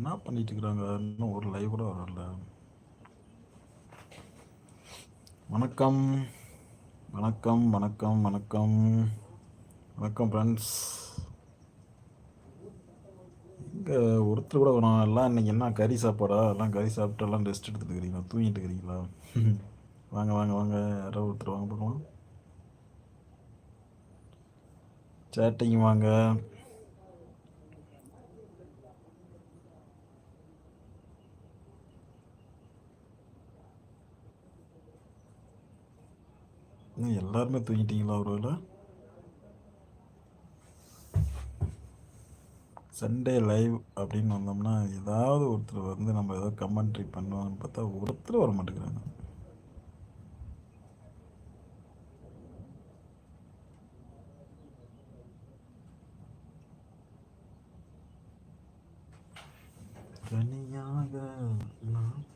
என்ன பண்ணிட்டு இருக்கிறாங்க இன்னும் ஒரு லைவ் கூட வரல. வணக்கம். வணக்கம் வணக்கம் வணக்கம். வணக்கம் ஃப்ரெண்ட்ஸ் இங்கே ஒருத்தர் கூட வேணும் எல்லாம் இன்னைக்கு என்ன கறி சாப்பாடா? எல்லாம் கறி சாப்பிட்டு எல்லாம் ரெஸ்ட் எடுத்துட்டு இருக்கிறீங்களா? தூங்கிட்டு இருக்கிறீங்களா? வாங்க வாங்க வாங்க. யாரோ ஒருத்தர் வாங்க பார்க்கலாம் சேட்டிங் வாங்க. எல்லாருமே தூங்கிட்டீங்களா ஒருவேளை சண்டே லைவ் அப்படின்னு வந்தோம்னா ஏதாவது ஒருத்தர் வந்து நம்ம ஏதோ கமெண்ட்ரி பண்ணுவாங்கன்னு பார்த்தா ஒருத்தர் வர மாட்டேங்கிறாங்க. தனியாக நான்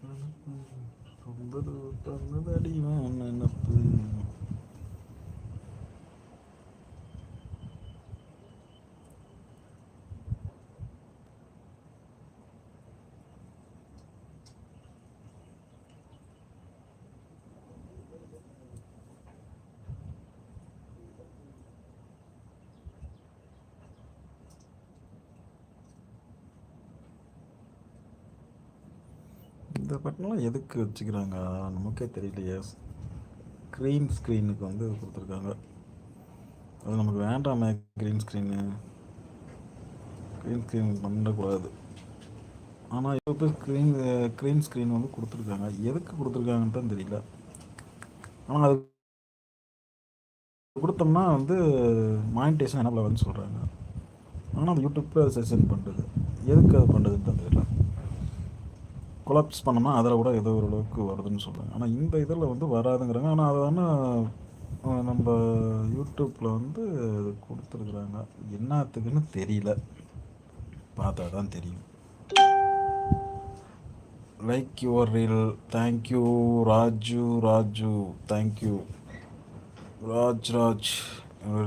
ரொம்ப தந்ததடி நினப்பு இந்த பட்டன்லாம் எதுக்கு வச்சுக்கிறாங்க? நமக்கே தெரியலையே. க்ரீன் ஸ்க்ரீனுக்கு வந்து கொடுத்துருக்காங்க. அது நமக்கு வேண்டாமே க்ரீன் ஸ்க்ரீனு க்ரீன் ஸ்க்ரீன் பண்ணக்கூடாது. ஆனால் இப்போ ஸ்க்ரீன் க்ரீன் ஸ்க்ரீன் வந்து கொடுத்துருக்காங்க. எதுக்கு கொடுத்துருக்காங்கன்னு தான் தெரியல. ஆனால் அது கொடுத்தோம்னா வந்து மானிட்டேஷன் என்ன வந்து சொல்கிறாங்க ஆனால் அது யூடியூப்பில் அது செஷன் பண்ணுறது எதுக்கு அது பண்ணுறதுன்னு தான் தெரியல. கொலாப்ஸ் பண்ணோம்னா அதில் கூட ஏதோ ஓரளவுக்கு வருதுன்னு சொல்கிறாங்க ஆனால் இந்த இதில் வந்து வராதுங்கிறாங்க. ஆனால் அதை ஆனால் நம்ம யூடியூப்பில் வந்து கொடுத்துருக்குறாங்க. என்னத்துக்குன்னு தெரியல. பார்த்தா தான் தெரியும். Like your reel thank you Raju Raju thank you Raj Raj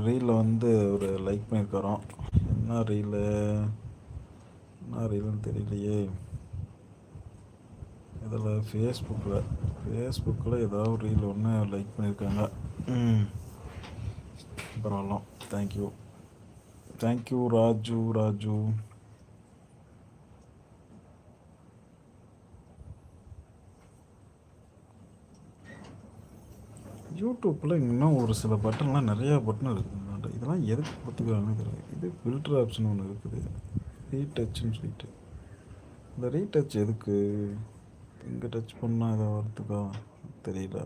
ரீலில் வந்து ஒரு லைக் பண்ணியிருக்கிறோம் என்ன ரீலு என்ன ரீலுன்னு தெரியலையே. இதில் ஃபேஸ்புக்கில் ஃபேஸ்புக்கில் ஏதாவது ரீல் ஒன்று லைக் பண்ணியிருக்காங்க. பரவாயில்ல. தேங்க்யூ தேங்க்யூ ராஜு ராஜு யூடியூப்பில் இன்னும் ஒரு சில பட்டன்லாம் நிறையா பட்டன் இருக்குது இதெல்லாம் எதுக்கு கொடுத்துக்கிறாங்கன்னு தெரியல. இது ஃபில்டர் ஆப்ஷன் ஒன்று இருக்குது. ரீடச்சுன்னு சொல்லிட்டு. இந்த ரீடச் எதுக்கு? இங்கே டச் பண்ணால் ஏதோ வரத்துக்கா தெரியல.